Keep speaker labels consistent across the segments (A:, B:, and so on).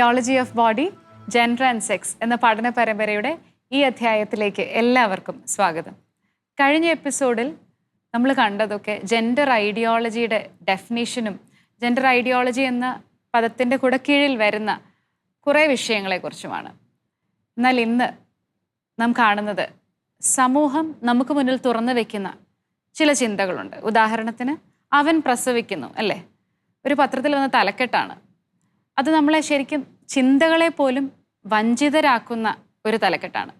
A: Theology of body gender and sex എന്ന പഠന പരമ്പരയുടെ ഈ അധ്യായത്തിലേക്ക് എല്ലാവർക്കും സ്വാഗതം. കഴിഞ്ഞ എപ്പിസോഡിൽ നമ്മൾ കണ്ടതൊക്കെ ജെൻഡർ ഐഡിയോളജിയുടെ ഡെഫിനേഷനും ജെൻഡർ ഐഡിയോളജി എന്ന പദത്തിന്റെ കൂടെ കീഴിൽ വരുന്ന കുറേ വിഷയങ്ങളെക്കുറിച്ചുമാണ്. എന്നാൽ ഇന്ന് നാം കാണുന്നത് സമൂഹം നമുക്ക് മുന്നിൽ തുറന്നു വെക്കുന്ന ചില ചിന്തകളുണ്ട്. ഉദാഹരണത്തിന് അവൻ പ്രസവിക്കുന്നു അല്ലേ? ഒരു പത്രത്തിൽ വന്ന തലക്കെട്ടാണ്. അത് നമ്മളെ ശരിക്കും ചിന്തകളെ പോലും വഞ്ചിതരാക്കുന്ന ഒരു തലക്കെട്ടാണ്.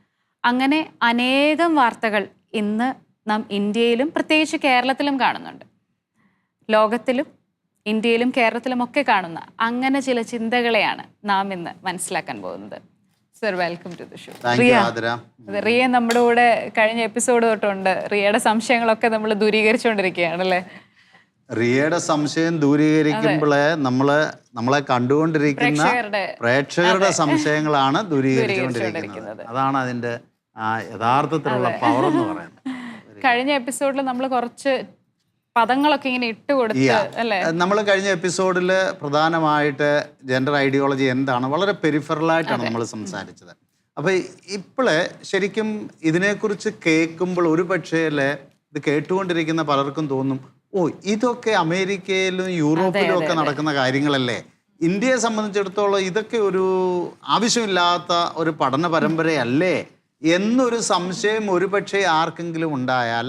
A: അങ്ങനെ അനേകം വാർത്തകൾ ഇന്ന് നാം ഇന്ത്യയിലും പ്രത്യേകിച്ച് കേരളത്തിലും കാണുന്നുണ്ട്. ലോകത്തിലും ഇന്ത്യയിലും കേരളത്തിലും ഒക്കെ കാണുന്ന അങ്ങനെ ചില ചിന്തകളെയാണ് നാം ഇന്ന് മനസ്സിലാക്കാൻ പോകുന്നത്. Sir welcome to the show.
B: Thank you
A: Riya. നമ്മുടെ കൂടെ കഴിഞ്ഞ എപ്പിസോഡ് തൊട്ടുണ്ട്. റിയയുടെ സംശയങ്ങളൊക്കെ നമ്മൾ ദൂരീകരിച്ചുകൊണ്ടിരിക്കുകയാണ് അല്ലേ
B: റിയയുടെ സംശയം ദൂരീകരിക്കുമ്പോഴേ നമ്മൾ നമ്മളെ കണ്ടുകൊണ്ടിരിക്കുന്ന
A: പ്രേക്ഷകരുടെ
B: സംശയങ്ങളാണ് ദൂരീകരിച്ചുകൊണ്ടിരിക്കുന്നത്. അതാണ് അതിന്റെ യഥാർത്ഥത്തിലുള്ള പവർ എന്ന് പറയുന്നത്.
A: കഴിഞ്ഞ എപ്പിസോഡിൽ നമ്മൾ കുറച്ച് പദങ്ങളൊക്കെ ഇങ്ങനെ ഇട്ട് കൊടുത്തു
B: നമ്മൾ കഴിഞ്ഞ എപ്പിസോഡിൽ പ്രധാനമായിട്ട് ജെൻഡർ ഐഡിയോളജി എന്താണ് വളരെ പെരിഫറലായിട്ടാണ് നമ്മൾ സംസാരിച്ചത്. അപ്പോൾ ഇപ്പോൾ ശരിക്കും ഇതിനെക്കുറിച്ച് കേൾക്കുമ്പോൾ ഒരു പക്ഷേ ഇത് കേട്ടുകൊണ്ടിരിക്കുന്ന പലർക്കും തോന്നും ഓ ഇതൊക്കെ അമേരിക്കയിലും യൂറോപ്പിലും ഒക്കെ നടക്കുന്ന കാര്യങ്ങളല്ലേ? ഇന്ത്യയെ സംബന്ധിച്ചിടത്തോളം ഇതൊക്കെ ഒരു ആവശ്യമില്ലാത്ത ഒരു പഠന പരമ്പരയല്ലേ? എന്നൊരു സംശയം ഒരുപക്ഷെ ആർക്കെങ്കിലും ഉണ്ടായാൽ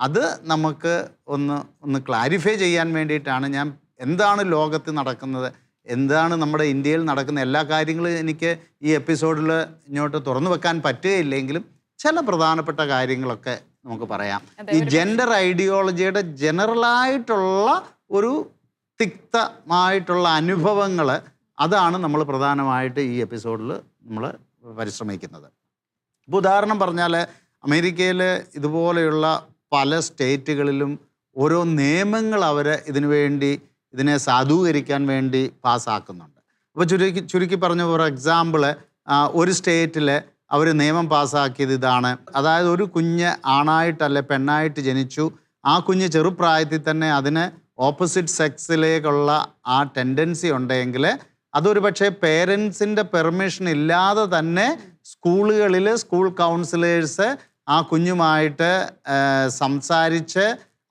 B: അത് നമുക്ക് ഒന്ന് ഒന്ന് ക്ലാരിഫൈ ചെയ്യാൻ വേണ്ടിയിട്ടാണ് ഞാൻ എന്താണ് ലോകത്ത് നടക്കുന്നത് എന്താണ് നമ്മുടെ ഇന്ത്യയിൽ നടക്കുന്ന എല്ലാ കാര്യങ്ങളും എനിക്ക് ഈ എപ്പിസോഡിൽ ഇങ്ങോട്ട് തുറന്നു വെക്കാൻ പറ്റുകയില്ലെങ്കിലും ചില പ്രധാനപ്പെട്ട കാര്യങ്ങളൊക്കെ നമുക്ക് പറയാം. ഈ ജെൻഡർ ഐഡിയോളജിയുടെ ജനറലായിട്ടുള്ള ഒരു തിക്തമായിട്ടുള്ള അനുഭവങ്ങൾ അതാണ് നമ്മൾ പ്രധാനമായിട്ട് ഈ എപ്പിസോഡിൽ നമ്മൾ പരിശ്രമിക്കുന്നത്. ഇപ്പോൾ ഉദാഹരണം പറഞ്ഞാൽ അമേരിക്കയിൽ ഇതുപോലെയുള്ള പല സ്റ്റേറ്റുകളിലും ഓരോ നിയമങ്ങൾ അവർ ഇതിനു വേണ്ടി ഇതിനെ സാധൂകരിക്കാൻ വേണ്ടി പാസ്സാക്കുന്നുണ്ട്. അപ്പോൾ ചുരുക്കി ചുരുക്കി പറഞ്ഞ ഫോർ എക്സാമ്പിൾ ഒരു സ്റ്റേറ്റിൽ അവർ നിയമം പാസ്സാക്കിയത് ഇതാണ്. അതായത് ഒരു കുഞ്ഞ് ആണായിട്ടല്ല പെണ്ണായിട്ട് ജനിച്ചു. ആ കുഞ്ഞ് ചെറുപ്രായത്തിൽ തന്നെ അതിന് ഓപ്പോസിറ്റ് സെക്സിലേക്കുള്ള ആ ടെൻഡൻസി ഉണ്ടെങ്കിൽ അതൊരു പക്ഷേ പേരൻസിന്റെ പെർമിഷൻ ഇല്ലാതെ തന്നെ സ്കൂളുകളിൽ സ്കൂൾ കൗൺസിലേഴ്സ് ആ കുഞ്ഞുമായിട്ട് സംസാരിച്ച്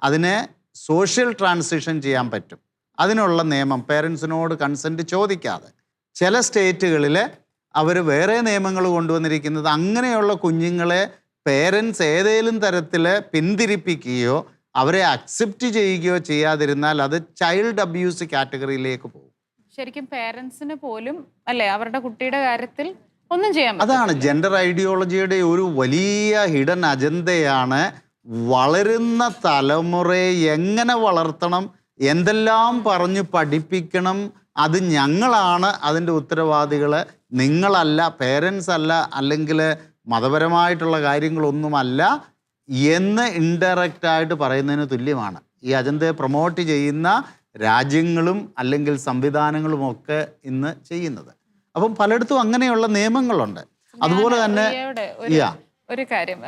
B: അതിനെ സോഷ്യൽ ട്രാൻസിഷൻ ചെയ്യാൻ പറ്റും. അതിനുള്ള നിയമം പേരൻസിനോട് കൺസെന്റ് ചോദിക്കാതെ. ചില സ്റ്റേറ്റുകളിൽ അവർ വേറെ നിയമങ്ങൾ കൊണ്ടുവന്നിരിക്കുന്നത് അങ്ങനെയുള്ള കുഞ്ഞുങ്ങളെ പേരൻസ് ഏതെങ്കിലും തരത്തിൽ പിന്തിരിപ്പിക്കുകയോ അവരെ അക്സെപ്റ്റ് ചെയ്യുകയോ ചെയ്യാതിരുന്നാൽ അത് ചൈൽഡ് അബ്യൂസ് കാറ്റഗറിയിലേക്ക് പോകും.
A: ശരിക്കും പേരൻസിന് പോലും അല്ലേ അവരുടെ കുട്ടിയുടെ കാര്യത്തിൽ ഒന്നും ചെയ്യാൻ പറ്റില്ല
B: അതാണ് ജെൻഡർ ഐഡിയോളജിയുടെ ഒരു വലിയ ഹിഡൻ അജണ്ടയാണ് വളരുന്ന തലമുറയെ എങ്ങനെ വളർത്തണം എന്തെല്ലാം പറഞ്ഞു പഠിപ്പിക്കണം അത് ഞങ്ങളാണ് അതിന്റെ ഉത്തരവാദികൾ നിങ്ങളല്ല പേരൻസ് അല്ല അല്ലെങ്കിൽ മതപരമായിട്ടുള്ള കാര്യങ്ങളൊന്നുമല്ല എന്ന് ഇൻഡയറക്റ്റ് ആയിട്ട് പറയുന്നതിന് തുല്യമാണ്. ഈ അജന്തയെ പ്രൊമോട്ട് ചെയ്യുന്ന രാജ്യങ്ങളും അല്ലെങ്കിൽ സംവിധാനങ്ങളും ഒക്കെ ഇന്ന് ചെയ്യുന്നത്. അപ്പം പലയിടത്തും അങ്ങനെയുള്ള നിയമങ്ങളുണ്ട്. അതുപോലെ തന്നെ
A: ഒരു കാര്യം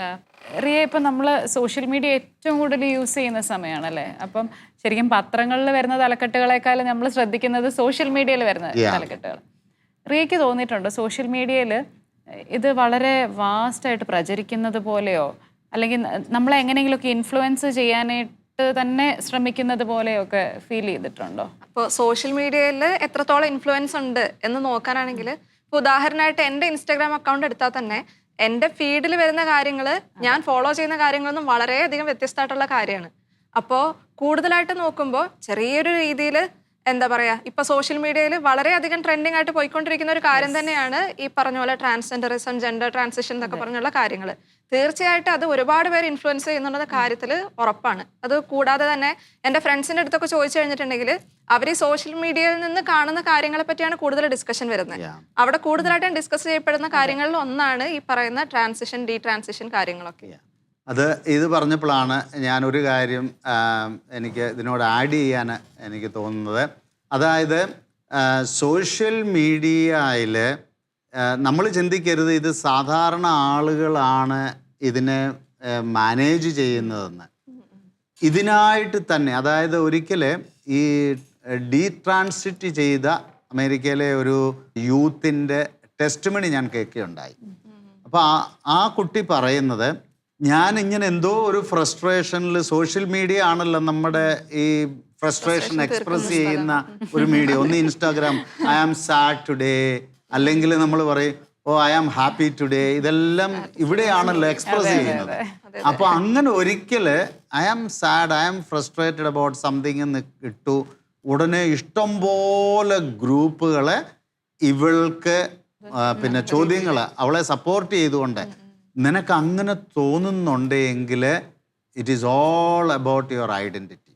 A: റിയ ഇപ്പം നമ്മൾ സോഷ്യൽ മീഡിയ ഏറ്റവും കൂടുതൽ യൂസ് ചെയ്യുന്ന സമയമാണല്ലേ? അപ്പം ശരിക്കും പത്രങ്ങളിൽ വരുന്ന തലക്കെട്ടുകളെക്കാളും നമ്മൾ ശ്രദ്ധിക്കുന്നത് സോഷ്യൽ മീഡിയയിൽ വരുന്ന. തലക്കെട്ടുകൾ റിയയ്ക്ക് തോന്നിയിട്ടുണ്ട്. സോഷ്യൽ മീഡിയയിൽ ഇത് വളരെ വാസ്റ്റായിട്ട് പ്രചരിക്കുന്നത് പോലെയോ അല്ലെങ്കിൽ നമ്മളെ എങ്ങനെയെങ്കിലുമൊക്കെ ഇൻഫ്ലുവൻസ് ചെയ്യാനായിട്ട് തന്നെ ശ്രമിക്കുന്നത് പോലെയൊക്കെ ഫീൽ ചെയ്തിട്ടുണ്ടോ?
C: അപ്പോൾ സോഷ്യൽ മീഡിയയിൽ എത്രത്തോളം ഇൻഫ്ലുവൻസ് ഉണ്ട് എന്ന് നോക്കാനാണെങ്കിൽ ഇപ്പോൾ ഉദാഹരണമായിട്ട് എന്റെ ഇൻസ്റ്റാഗ്രാം അക്കൗണ്ട് എടുത്താൽ തന്നെ എന്റെ ഫീഡിൽ വരുന്ന കാര്യങ്ങൾ ഞാൻ ഫോളോ ചെയ്യുന്ന കാര്യങ്ങളൊന്നും വളരെയധികം വ്യത്യസ്തമായിട്ടുള്ള കാര്യമാണ്. അപ്പോൾ കൂടുതലായിട്ട് നോക്കുമ്പോൾ ചെറിയൊരു രീതിയിൽ എന്താ പറയാ ഇപ്പൊ സോഷ്യൽ മീഡിയയിൽ വളരെയധികം ട്രെൻഡിങ് ആയിട്ട് പോയിക്കൊണ്ടിരിക്കുന്ന ഒരു കാര്യം തന്നെയാണ് ഈ പറഞ്ഞ പോലെ ട്രാൻസ്ജെൻഡറിസം ജെൻഡർ ട്രാൻസിഷൻ എന്നൊക്കെ പറഞ്ഞുള്ള കാര്യങ്ങൾ തീർച്ചയായിട്ടും അത് ഒരുപാട് പേര് ഇൻഫ്ലുവൻസ് ചെയ്യുന്നുള്ള കാര്യത്തിൽ ഉറപ്പാണ്. അത് കൂടാതെ തന്നെ എന്റെ ഫ്രണ്ട്സിന്റെ അടുത്തൊക്കെ ചോദിച്ചു കഴിഞ്ഞിട്ടുണ്ടെങ്കിൽ അവർ ഈ സോഷ്യൽ മീഡിയയിൽ നിന്ന് കാണുന്ന കാര്യങ്ങളെ പറ്റിയാണ് കൂടുതൽ ഡിസ്കഷൻ വരുന്നത്. അവിടെ കൂടുതലായിട്ടും ഡിസ്കസ് ചെയ്യപ്പെടുന്ന കാര്യങ്ങളിൽ ഒന്നാണ് ഈ പറയുന്ന ട്രാൻസിഷൻ ഡീ ട്രാൻസിഷൻ കാര്യങ്ങളൊക്കെ
B: അത് ഇത് പറഞ്ഞപ്പോഴാണ് ഞാനൊരു കാര്യം എനിക്ക് ഇതിനോട് ആഡ് ചെയ്യാൻ എനിക്ക് തോന്നുന്നത്. അതായത് സോഷ്യൽ മീഡിയയിൽ നമ്മൾ ചിന്തിക്കരുത് ഇത് സാധാരണ ആളുകളാണ് ഇതിനെ മാനേജ് ചെയ്യുന്നതെന്ന്. ഇതിനായിട്ട് തന്നെ അതായത് ഒരിക്കൽ ഈ ഡീട്രാൻസിറ്റ് ചെയ്ത അമേരിക്കയിലെ ഒരു യൂത്തിന്റെ ടെസ്റ്റ് മണി ഞാൻ കേൾക്കുകയുണ്ടായി. അപ്പോൾ ആ ആ കുട്ടി പറയുന്നത് ഞാൻ ഇങ്ങനെ എന്തോ ഒരു ഫ്രസ്ട്രേഷനിൽ സോഷ്യൽ മീഡിയ ആണല്ലോ നമ്മുടെ ഈ ഫ്രസ്ട്രേഷൻ എക്സ്പ്രസ് ചെയ്യുന്ന ഒരു മീഡിയ. ഒന്ന് Instagram. I am sad today. അല്ലെങ്കിൽ നമ്മൾ പറയും oh I am happy today. ഇതെല്ലാം ഇവിടെയാണല്ലോ എക്സ്പ്രസ് ചെയ്യുന്നത്. അപ്പൊ അങ്ങനെ ഒരിക്കൽ I am sad I am frustrated about something എന്ന് ഇട്ടു. ഉടനെ ഇഷ്ടം പോലെ ഗ്രൂപ്പുകളെ ഇവൾക്ക് പിന്നെ ചോദ്യങ്ങൾ അവളെ സപ്പോർട്ട് ചെയ്തുകൊണ്ട് നിനക്ക് അങ്ങനെ തോന്നുന്നുണ്ടെങ്കിൽ it is all about your identity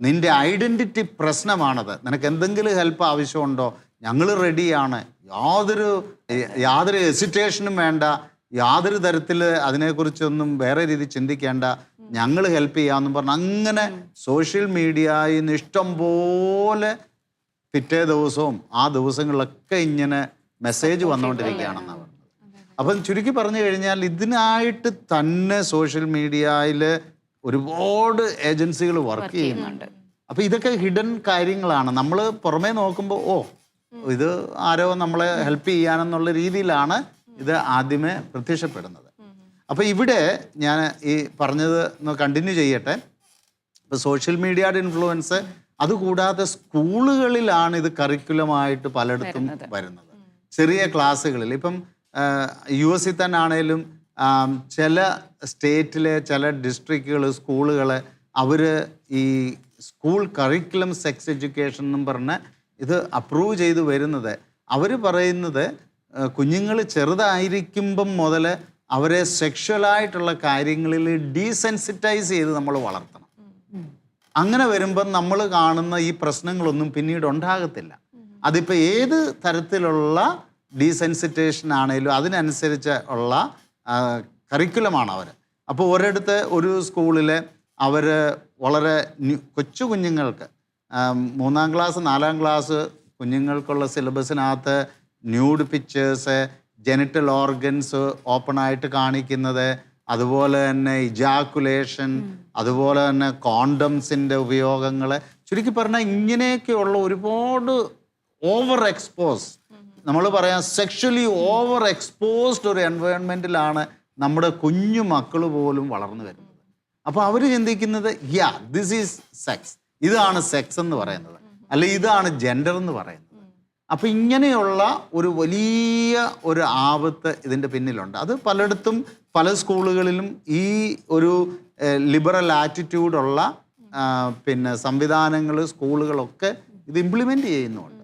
B: നിന്റെ ഐഡന്റിറ്റി പ്രശ്നമാണത്. നിനക്ക് എന്തെങ്കിലും ഹെൽപ്പ് ആവശ്യമുണ്ടോ? ഞങ്ങൾ റെഡിയാണ് യാതൊരു യാതൊരു ഹെസിറ്റേഷനും വേണ്ട. യാതൊരു തരത്തിൽ അതിനെക്കുറിച്ചൊന്നും വേറെ രീതി ചിന്തിക്കേണ്ട. ഞങ്ങൾ ഹെൽപ്പ് ചെയ്യാമെന്നും പറഞ്ഞ് അങ്ങനെ സോഷ്യൽ മീഡിയയിൽ നിന്ന് ഇഷ്ടം പോലെ പിറ്റേ ദിവസവും ആ ദിവസങ്ങളിലൊക്കെ ഇങ്ങനെ മെസ്സേജ് വന്നുകൊണ്ടിരിക്കുകയാണെന്നാണ് അപ്പം ചുരുക്കി പറഞ്ഞു കഴിഞ്ഞാൽ ഇതിനായിട്ട് തന്നെ സോഷ്യൽ മീഡിയയിൽ ഒരുപാട് ഏജൻസികൾ വർക്ക് ചെയ്യുന്നുണ്ട്. അപ്പം ഇതൊക്കെ ഹിഡൻ കാര്യങ്ങളാണ്. നമ്മൾ പുറമേ നോക്കുമ്പോൾ ഓ ഇത് ആരോ നമ്മളെ ഹെൽപ്പ് ചെയ്യാനെന്നുള്ള രീതിയിലാണ് ഇത് ആദ്യമേ പ്രത്യക്ഷപ്പെടുന്നത്. അപ്പം ഇവിടെ ഞാൻ ഈ പറഞ്ഞത് കണ്ടിന്യൂ ചെയ്യട്ടെ. ഇപ്പോൾ സോഷ്യൽ മീഡിയയുടെ ഇൻഫ്ലുവൻസ് അതുകൂടാതെ സ്കൂളുകളിലാണ് ഇത് കറിക്കുലമായിട്ട് പലയിടത്തും വരുന്നത്. ചെറിയ ക്ലാസ്സുകളിൽ. ഇപ്പം യു എസിൽ തന്നെ ആണേലും ചില സ്റ്റേറ്റിലെ ചില ഡിസ്ട്രിക്റ്റുകൾ സ്കൂളുകൾ അവർ ഈ സ്കൂൾ കറിക്കുലം സെക്സ് എഡ്യൂക്കേഷൻ എന്നും പറഞ്ഞ് ഇത് അപ്രൂവ് ചെയ്ത് വരുന്നത്. അവർ പറയുന്നത് കുഞ്ഞുങ്ങൾ ചെറുതായിരിക്കുമ്പം മുതൽ അവരെ സെക്ഷലായിട്ടുള്ള കാര്യങ്ങളിൽ ഡീസെൻസിറ്റൈസ് ചെയ്ത് നമ്മൾ വളർത്തണം. അങ്ങനെ വരുമ്പം നമ്മൾ കാണുന്ന ഈ പ്രശ്നങ്ങളൊന്നും പിന്നീട് ഉണ്ടാകത്തില്ല. അതിപ്പോൾ ഏത് തരത്തിലുള്ള ഡീസെൻസിറ്റേഷൻ ആണെങ്കിലും അതിനനുസരിച്ച് ഉള്ള കറിക്കുലമാണ് അവർ അപ്പോൾ ഒരിടത്ത് ഒരു സ്കൂളിൽ അവർ വളരെ കൊച്ചു കുഞ്ഞുങ്ങൾക്ക് മൂന്നാം ക്ലാസ് നാലാം ക്ലാസ് കുഞ്ഞുങ്ങൾക്കുള്ള സിലബസിനകത്ത് nude pictures genital organs open ആയിട്ട് കാണിക്കുന്നത് അതുപോലെ തന്നെ ഇജാക്കുലേഷൻ അതുപോലെ തന്നെ കോണ്ടംസിന്റെ ഉപയോഗങ്ങൾ ചുരുക്കി പറഞ്ഞാൽ ഇങ്ങനെയൊക്കെയുള്ള ഒരുപാട് ഓവർ എക്സ്പോസ് നമ്മൾ പറയാം സെക്ഷലി ഓവർ എക്സ്പോസ്ഡ് ഒരു എൻവയോൺമെന്റിലാണ് നമ്മുടെ കുഞ്ഞു മക്കൾ പോലും വളർന്നു വരുന്നത്. അപ്പോൾ അവർ ചിന്തിക്കുന്നത് യാ ദിസ് ഈസ് സെക്സ് ഇതാണ് സെക്സ് എന്ന് പറയുന്നത്. അല്ലെ ഇതാണ് ജെൻഡർ എന്ന് പറയുന്നത്. അപ്പോൾ ഇങ്ങനെയുള്ള ഒരു വലിയ ഒരു ആപത്ത് ഇതിന്റെ പിന്നിലുണ്ട്. അത് പലയിടത്തും പല സ്കൂളുകളിലും ഈ ഒരു ലിബറൽ ആറ്റിറ്റ്യൂഡുള്ള പിന്നെ സംവിധാനങ്ങൾ സ്കൂളുകളൊക്കെ ഇത് ഇംപ്ലിമെന്റ് ചെയ്യുന്നുണ്ട്.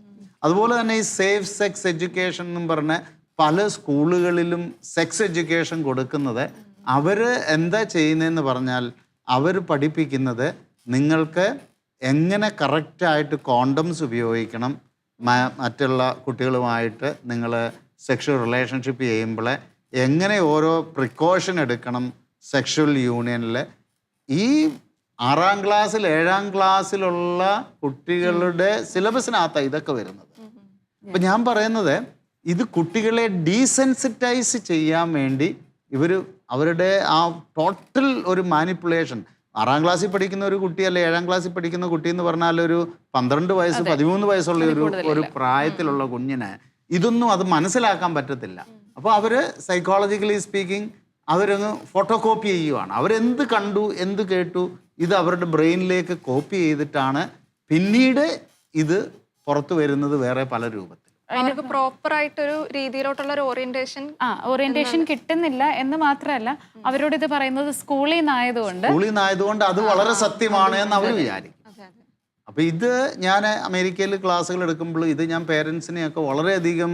B: അതുപോലെ തന്നെ ഈ സേഫ് സെക്സ് എഡ്യൂക്കേഷൻ എന്നും പറഞ്ഞ പല സ്കൂളുകളിലും സെക്സ് എഡ്യൂക്കേഷൻ കൊടുക്കുന്നത് അവർ എന്താ ചെയ്യുന്നതെന്ന് പറഞ്ഞാൽ അവർ പഠിപ്പിക്കുന്നത് നിങ്ങൾക്ക് എങ്ങനെ കറക്റ്റായിട്ട് കോണ്ടംസ് ഉപയോഗിക്കണം മറ്റുള്ള കുട്ടികളുമായിട്ട് നിങ്ങൾ സെക്ഷൽ റിലേഷൻഷിപ്പ് ചെയ്യുമ്പോൾ എങ്ങനെ ഓരോ പ്രിക്കോഷൻ എടുക്കണം സെക്ഷൽ യൂണിയനിൽ ഈ ആറാം ക്ലാസ്സിൽ ഏഴാം ക്ലാസ്സിലുള്ള കുട്ടികളുടെ സിലബസിനകത്താണ് ഇതൊക്കെ വരുന്നത്. അപ്പം ഞാൻ പറയുന്നത് ഇത് കുട്ടികളെ ഡീസെൻസിറ്റൈസ് ചെയ്യാൻ വേണ്ടി ഇവർ അവരുടെ ആ ടോട്ടൽ ഒരു മാനിപ്പുലേഷൻ ആറാം ക്ലാസ്സിൽ പഠിക്കുന്ന ഒരു കുട്ടി അല്ലെ ഏഴാം ക്ലാസ്സിൽ പഠിക്കുന്ന കുട്ടി എന്ന് പറഞ്ഞാൽ ഒരു പന്ത്രണ്ട് വയസ്സ് പതിമൂന്ന് വയസ്സുള്ള ഒരു ഒരു പ്രായത്തിലുള്ള കുഞ്ഞിന് ഇതൊന്നും അത് മനസ്സിലാക്കാൻ പറ്റത്തില്ല. അപ്പോൾ അവർ സൈക്കോളജിക്കലി സ്പീക്കിംഗ് അവരങ്ങ് ഫോട്ടോ കോപ്പി ചെയ്യുവാണ്. അവരെന്ത് കണ്ടു എന്ത് കേട്ടു ഇത് അവരുടെ ബ്രെയിനിലേക്ക് കോപ്പി ചെയ്തിട്ടാണ് പിന്നീട് ഇത് പുറത്തു വരുന്നത് വേറെ പല രൂപത്തിൽ.
C: അവർക്ക് പ്രോപ്പർ ആയിട്ടൊരു രീതിയിലോട്ടുള്ള ഒരു ഓറിയന്റേഷൻ
A: ആ ഓറിയന്റേഷൻ കിട്ടുന്നില്ല എന്ന് മാത്രമല്ല അവരോട് ഇത് പറയുന്നത് സ്കൂളിൽ നിന്നായതുകൊണ്ട്.
B: സ്കൂളിൽ നിന്നായതുകൊണ്ട് അത് വളരെ സത്യമാണ് എന്ന് അവർ വിചാരിക്കും. അപ്പൊ ഇത് ഞാൻ അമേരിക്കയിൽ ക്ലാസ്സുകൾ എടുക്കുമ്പോൾ ഇത് ഞാൻ പേരൻസിനെയൊക്കെ വളരെയധികം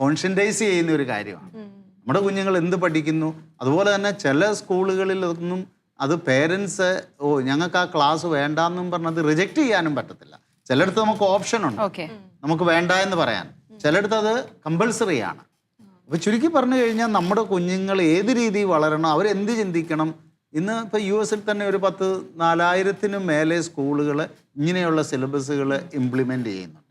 B: കോൺഷ്യന്റൈസ് ചെയ്യുന്ന ഒരു കാര്യമാണ് നമ്മുടെ കുഞ്ഞുങ്ങൾ എന്ത് പഠിക്കുന്നു? അതുപോലെ തന്നെ ചില സ്കൂളുകളിലൊന്നും അത് പേരൻസ് ഓ ഞങ്ങൾക്ക് ആ ക്ലാസ് വേണ്ടാന്നും പറഞ്ഞത് റിജക്റ്റ് ചെയ്യാനും പറ്റത്തില്ല. ചിലയിടത്ത് നമുക്ക് ഓപ്ഷൻ ഉണ്ട്. നമുക്ക് വേണ്ട എന്ന് പറയാൻ. ചിലയിടത്ത് അത് കമ്പൾസറി ആണ്. അപ്പൊ ചുരുക്കി പറഞ്ഞു കഴിഞ്ഞാൽ നമ്മുടെ കുഞ്ഞുങ്ങൾ ഏത് രീതിയിൽ വളരണം അവരെന്ത് ചിന്തിക്കണം? ഇന്ന് ഇപ്പൊ യു എസിൽ തന്നെ ഒരു പത്ത് നാലായിരത്തിനും മേലെ സ്കൂളുകൾ ഇങ്ങനെയുള്ള സിലബസുകൾ ഇംപ്ലിമെന്റ് ചെയ്യുന്നുണ്ട്.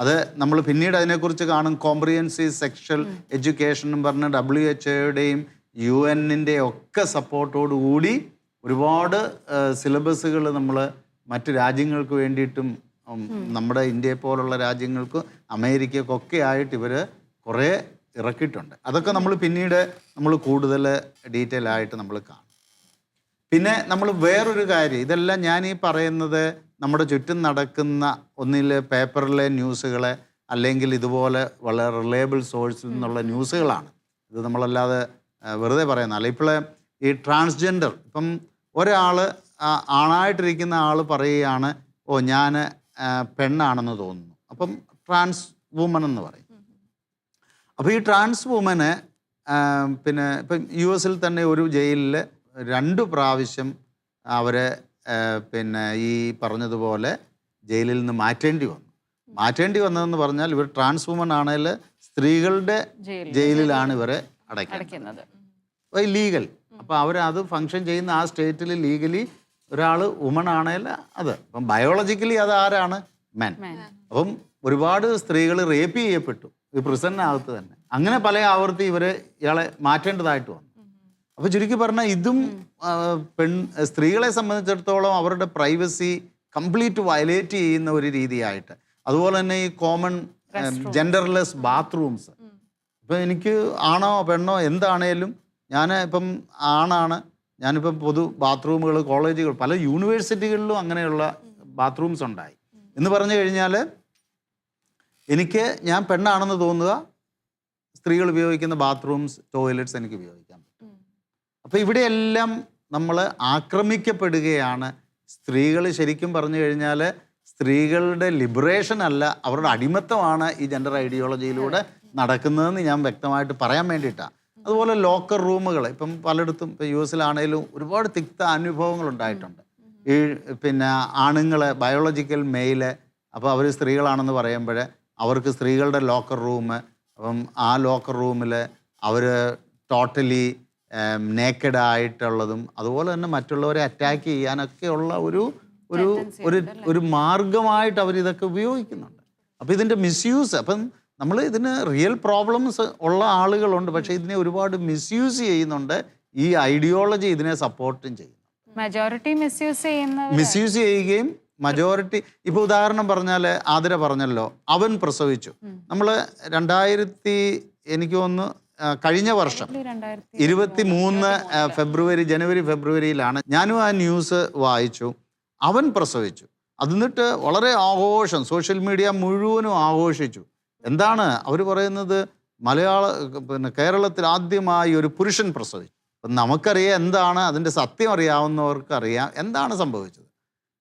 B: അത് നമ്മൾ പിന്നീട് അതിനെക്കുറിച്ച് കാണും. കോംപ്രിഹെൻസീവ് സെക്ഷൽ എഡ്യൂക്കേഷൻ എന്ന് പറഞ്ഞ ഡബ്ല്യു എച്ച് ഒയുടെയും യു എന്നിന്റെ ഒക്കെ സപ്പോർട്ടോടുകൂടി ഒരുപാട് സിലബസുകൾ നമ്മൾ മറ്റ് രാജ്യങ്ങൾക്ക് വേണ്ടിയിട്ടും നമ്മുടെ ഇന്ത്യയെ പോലുള്ള രാജ്യങ്ങൾക്ക് അമേരിക്കക്കൊക്കെ ആയിട്ട് ഇവർ കുറേ ഇറക്കിയിട്ടുണ്ട്. അതൊക്കെ നമ്മൾ പിന്നീട് നമ്മൾ കൂടുതൽ ഡീറ്റെയിൽ ആയിട്ട് നമ്മൾ കാണും. പിന്നെ നമ്മൾ വേറൊരു കാര്യം ഇതെല്ലാം ഞാൻ ഈ പറയുന്നത് നമ്മുടെ ചുറ്റും നടക്കുന്ന ഒന്നിൽ പേപ്പറിലെ ന്യൂസുകളെ അല്ലെങ്കിൽ ഇതുപോലെ വളരെ റിലയബിൾ സോഴ്സിൽ നിന്നുള്ള ന്യൂസുകളാണ്. ഇത് നമ്മളല്ലാതെ വെറുതെ പറയുന്നതല്ല. ഇപ്പോൾ ഈ ട്രാൻസ്ജെൻഡർ ഇപ്പം ഒരാൾ ആണായിട്ടിരിക്കുന്ന ആൾ പറയുകയാണ് ഓ ഞാൻ പെണ്ണാണെന്ന് തോന്നുന്നു. അപ്പം ട്രാൻസ് വുമൺ എന്ന് പറയും. അപ്പോൾ ഈ ട്രാൻസ് വുമന് പിന്നെ ഇപ്പം യു എസിൽ തന്നെ ഒരു ജയിലിൽ രണ്ട് പ്രാവശ്യം അവരെ പിന്നെ ഈ പറഞ്ഞതുപോലെ ജയിലിൽ നിന്ന് മാറ്റേണ്ടി വന്നു. മാറ്റേണ്ടി വന്നതെന്ന് പറഞ്ഞാൽ ഇവർ ട്രാൻസ് വുമൺ ആണെങ്കിൽ സ്ത്രീകളുടെ ജയിലിലാണ് ഇവരെ അടയ്ക്കുന്നത്. അപ്പോൾ ലീഗൽ അപ്പോൾ അവരത് അത് ഫങ്ഷൻ ചെയ്യുന്ന ആ സ്റ്റേറ്റിൽ ലീഗലി ഒരാൾ വുമൺ ആണെങ്കിൽ അത്. അപ്പം ബയോളജിക്കലി അത് ആരാണ്? മെൻ. അപ്പം ഒരുപാട് സ്ത്രീകൾ റേപ്പ് ചെയ്യപ്പെട്ടു. ഈ പ്രിസണിനകത്ത് തന്നെ. അങ്ങനെ പല ആവർത്തി ഇവരെ ഇയാളെ മാറ്റേണ്ടതായിട്ട് വന്നു. അപ്പോൾ ചുരുക്കി പറഞ്ഞാൽ ഇതും പെൺ സ്ത്രീകളെ സംബന്ധിച്ചിടത്തോളം അവരുടെ പ്രൈവസി കംപ്ലീറ്റ് വയലേറ്റ് ചെയ്യുന്ന ഒരു രീതിയായിട്ട്. അതുപോലെ തന്നെ ഈ കോമൺ ജെൻഡർലെസ് ബാത്റൂംസ് ഇപ്പം എനിക്ക് ആണോ പെണ്ണോ എന്താണേലും ഞാൻ ഇപ്പം ആണാണ്. ഞാനിപ്പം പൊതു ബാത്റൂമുകൾ കോളേജുകൾ പല യൂണിവേഴ്സിറ്റികളിലും അങ്ങനെയുള്ള ബാത്റൂംസ് ഉണ്ടായി. എന്ന് പറഞ്ഞു കഴിഞ്ഞാൽ എനിക്ക് ഞാൻ പെണ്ണാണെന്ന് തോന്നുക സ്ത്രീകൾ ഉപയോഗിക്കുന്ന ബാത്റൂംസ് ടോയ്ലറ്റ്സ് എനിക്ക് ഉപയോഗിക്കാൻ പറ്റും. അപ്പോൾ ഇവിടെയെല്ലാം നമ്മൾ ആക്രമിക്കപ്പെടുകയാണ്. സ്ത്രീകൾ ശരിക്കും പറഞ്ഞു കഴിഞ്ഞാൽ സ്ത്രീകളുടെ ലിബറേഷൻ അല്ല അവരുടെ അടിമത്തമാണ് ഈ ജെൻഡർ ഐഡിയോളജിയിലൂടെ നടക്കുന്നതെന്ന് ഞാൻ വ്യക്തമായിട്ട് പറയാൻ വേണ്ടിയിട്ടാണ് അതുപോലെ ലോക്കർ റൂമുകൾ ഇപ്പം പലയിടത്തും ഇപ്പം യു എസിലാണേലും ഒരുപാട് തിക്ത അനുഭവങ്ങൾ ഉണ്ടായിട്ടുണ്ട്. ഈ പിന്നെ ആണുങ്ങളെ ബയോളജിക്കൽ മെയിൽ അപ്പോൾ അവർ സ്ത്രീകളാണെന്ന് പറയുമ്പോൾ അവർക്ക് സ്ത്രീകളുടെ ലോക്കർ റൂം അപ്പം ആ ലോക്കർ റൂമിൽ അവർ ടോട്ടലി നേക്കഡ് ആയിട്ടുള്ളതും അതുപോലെ തന്നെ മറ്റുള്ളവരെ അറ്റാക്ക് ചെയ്യാനൊക്കെയുള്ള ഒരു ഒരു ഒരു മാർഗമായിട്ട് അവർ ഇതൊക്കെ ഉപയോഗിക്കുന്നുണ്ട്. അപ്പോൾ ഇതിന്റെ മിസ്യൂസ് അപ്പം നമ്മൾ ഇതിന് റിയൽ പ്രോബ്ലംസ് ഉള്ള ആളുകളുണ്ട്. പക്ഷേ ഇതിനെ ഒരുപാട് മിസ്യൂസ് ചെയ്യുന്നുണ്ട്. ഈ ഐഡിയോളജി ഇതിനെ സപ്പോർട്ടും ചെയ്യുന്നു.
A: മെജോറിറ്റി മിസ്യൂസ് ചെയ്യുന്ന
B: മിസ്യൂസ് ചെയ്യുകയും മജോറിറ്റി ഇപ്പൊ ഉദാഹരണം പറഞ്ഞാൽ ആതിര പറഞ്ഞല്ലോ. അവൻ പ്രസവിച്ചു. നമ്മൾ രണ്ടായിരത്തി എനിക്ക് ഒന്ന് കഴിഞ്ഞ വർഷം ഇരുപത്തി മൂന്ന് ഫെബ്രുവരി ജനുവരി ഫെബ്രുവരിയിലാണ് ഞാനും ആ ന്യൂസ് വായിച്ചു. അവൻ പ്രസവിച്ചു. അതിന്നിട്ട് വളരെ ആഘോഷം സോഷ്യൽ മീഡിയ മുഴുവനും ആഘോഷിച്ചു. എന്താണ് അവർ പറയുന്നത്? മലയാള പിന്നെ കേരളത്തിൽ ആദ്യമായി ഒരു പുരുഷൻ പ്രസവിച്ചു. അപ്പം നമുക്കറിയാം എന്താണ് അതിന്റെ സത്യം അറിയാവുന്നവർക്ക് അറിയാം എന്താണ് സംഭവിച്ചത്.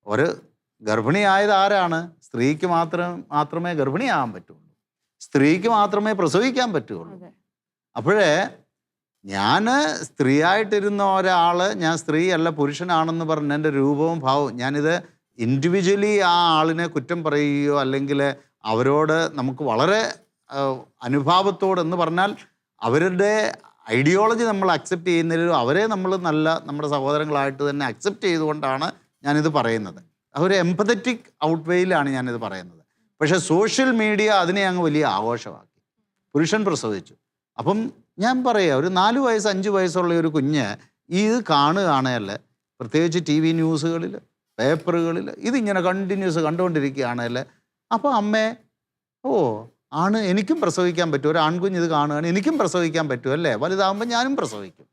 B: ഒരു ഗർഭിണിയായത് ആരാണ്? സ്ത്രീക്ക് മാത്രം മാത്രമേ ഗർഭിണിയാകാൻ പറ്റുള്ളൂ. സ്ത്രീക്ക് മാത്രമേ പ്രസവിക്കാൻ പറ്റുള്ളൂ. അപ്പോഴേ ഞാൻ സ്ത്രീയായിട്ടിരുന്ന ഒരാൾ ഞാൻ സ്ത്രീ അല്ല പുരുഷനാണെന്ന് പറഞ്ഞ എന്റെ രൂപവും ഭാവവും ഞാനിത് ഇൻഡിവിജ്വലി ആ ആളിനെ കുറ്റം പറയുകയോ അല്ലെങ്കിൽ അവരോട് നമുക്ക് വളരെ അനുഭാവത്തോട് എന്ന് പറഞ്ഞാൽ അവരുടെ ഐഡിയോളജി നമ്മൾ അക്സെപ്റ്റ് ചെയ്യുന്നതിലും അവരെ നമ്മൾ നല്ല നമ്മുടെ സഹോദരങ്ങളായിട്ട് തന്നെ അക്സെപ്റ്റ് ചെയ്തുകൊണ്ടാണ് ഞാനിത് പറയുന്നത്. അതൊരു എംപതറ്റിക് ഔട്ട്വേയിലാണ് ഞാനിത് പറയുന്നത്. പക്ഷേ സോഷ്യൽ മീഡിയ അതിനെ അങ്ങ് വലിയ ആഘോഷമാക്കി. പുരുഷൻ പ്രസവിച്ചു. അപ്പം ഞാൻ പറയാം ഒരു നാല് വയസ്സ് അഞ്ച് വയസ്സുള്ള ഒരു കുഞ്ഞ് ഇത് കാണുകയാണെങ്കിൽ പ്രത്യേകിച്ച് ടി വി ന്യൂസുകളിൽ പേപ്പറുകളിൽ ഇതിങ്ങനെ കണ്ടിന്യൂസ് കണ്ടുകൊണ്ടിരിക്കുകയാണേൽ അപ്പോൾ അമ്മേ ഓ ആണ് എനിക്കും പ്രസവിക്കാൻ പറ്റും. ഒരു ആൺകുഞ്ഞ് ഇത് കാണുകയാണ് എനിക്കും പ്രസവിക്കാൻ പറ്റും അല്ലേ? വലുതാകുമ്പോൾ ഞാനും പ്രസവിക്കും.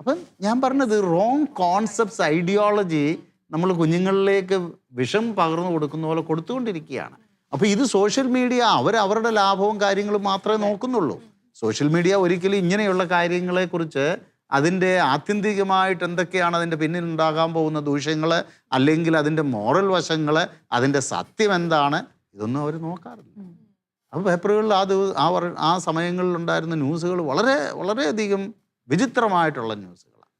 B: അപ്പം ഞാൻ പറഞ്ഞത് റോങ് കോൺസെപ്റ്റ്സ് ഐഡിയോളജി നമ്മൾ കുഞ്ഞുങ്ങളിലേക്ക് വിഷം പകർന്നു കൊടുക്കുന്ന പോലെ കൊടുത്തുകൊണ്ടിരിക്കുകയാണ്. അപ്പോൾ ഇത് സോഷ്യൽ മീഡിയ അവർ അവരുടെ ലാഭവും കാര്യങ്ങളും മാത്രമേ നോക്കുന്നുള്ളൂ. സോഷ്യൽ മീഡിയ ഒരിക്കലും ഇങ്ങനെയുള്ള കാര്യങ്ങളെക്കുറിച്ച് അതിന്റെ ആത്യന്തികമായിട്ട് എന്തൊക്കെയാണ് അതിന്റെ പിന്നിൽ ഉണ്ടാകാൻ പോകുന്ന ദൂഷ്യങ്ങൾ അല്ലെങ്കിൽ അതിന്റെ മോറൽ വശങ്ങൾ അതിന്റെ സത്യം എന്താണ്? ഇതൊന്നും അവർ നോക്കാറില്ല. അപ്പോൾ പേപ്പറുകളിൽ ആ ദിവസം ആ വർ ആ സമയങ്ങളിൽ ഉണ്ടായിരുന്ന ന്യൂസുകൾ വളരെ വളരെയധികം വിചിത്രമായിട്ടുള്ള ന്യൂസുകളാണ്.